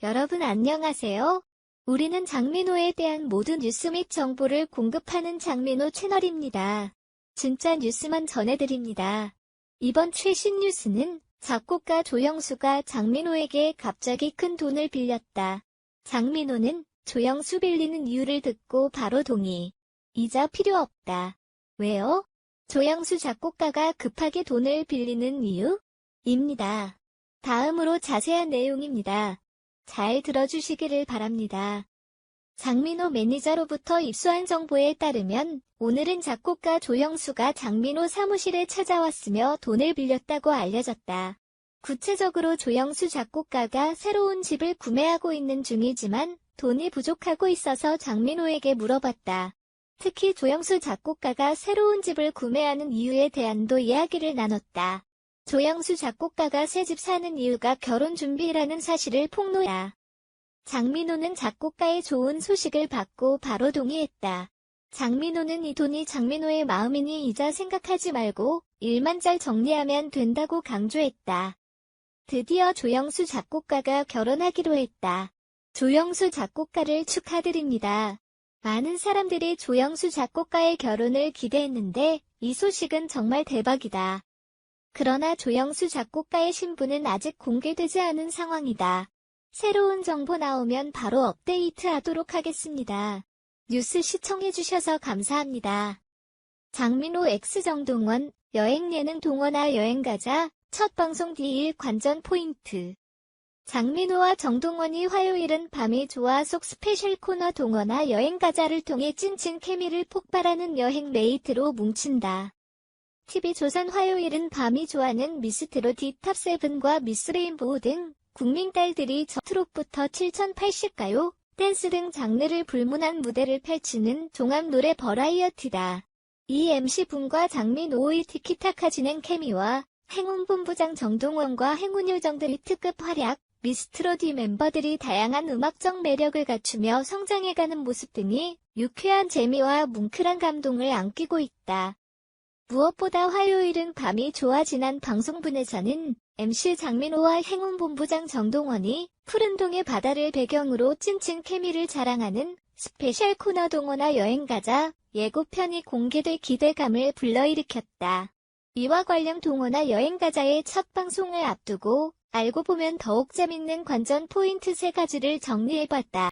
여러분 안녕하세요. 우리는 장민호에 대한 모든 뉴스 및 정보를 공급하는 장민호 채널입니다. 진짜 뉴스만 전해드립니다. 이번 최신 뉴스는 작곡가 조영수가 장민호에게 갑자기 큰 돈을 빌렸다. 장민호는 조영수 빌리는 이유를 듣고 바로 동의. 이자 필요 없다. 왜요? 조영수 작곡가가 급하게 돈을 빌리는 이유? 입니다. 다음으로 자세한 내용입니다. 잘 들어주시기를 바랍니다. 장민호 매니저로부터 입수한 정보에 따르면 오늘은 작곡가 조영수가 장민호 사무실에 찾아왔으며 돈을 빌렸다고 알려졌다. 구체적으로 조영수 작곡가가 새로운 집을 구매하고 있는 중이지만 돈이 부족하고 있어서 장민호에게 물어봤다. 특히 조영수 작곡가가 새로운 집을 구매하는 이유에 대한도 이야기를 나눴다. 조영수 작곡가가 새 집 사는 이유가 결혼 준비라는 사실을 폭로했다. 장민호는 작곡가의 좋은 소식을 받고 바로 동의했다. 장민호는 이 돈이 장민호의 마음이니 이자 생각하지 말고 일만 잘 정리하면 된다고 강조했다. 드디어 조영수 작곡가가 결혼하기로 했다. 조영수 작곡가를 축하드립니다. 많은 사람들이 조영수 작곡가의 결혼을 기대했는데 이 소식은 정말 대박이다. 그러나 조영수 작곡가의 신분은 아직 공개되지 않은 상황이다. 새로운 정보 나오면 바로 업데이트 하도록 하겠습니다. 뉴스 시청해주셔서 감사합니다. 장민호 X 정동원, 여행 예능 동원아 여행가자, 첫 방송 D1 관전 포인트. 장민호와 정동원이 화요일은 밤이 좋아 속 스페셜 코너 동원아 여행가자를 통해 찐친 케미를 폭발하는 여행 메이트로 뭉친다. TV조선 화요일은 밤이 좋아하는 미스트로 디탑7과 미스레인보우 등 국민 딸들이 저 트롯부터 7080가요, 댄스 등 장르를 불문한 무대를 펼치는 종합 노래 버라이어티다. 이 MC분과 장민호의 티키타카 진행 케미와 행운본부장 정동원과 행운요정들의 특급 활약, 미스트로디 멤버들이 다양한 음악적 매력을 갖추며 성장해가는 모습 등이 유쾌한 재미와 뭉클한 감동을 안기고 있다. 무엇보다 화요일은 밤이 좋아 지난 방송분에서는 MC 장민호와 행운본부장 정동원이 푸른 동의 바다를 배경으로 찐친 케미를 자랑하는 스페셜 코너 동원아 여행가자 예고편이 공개될 기대감을 불러일으켰다. 이와 관련 동원아 여행가자의 첫 방송을 앞두고 알고 보면 더욱 재밌는 관전 포인트 세 가지를 정리해봤다.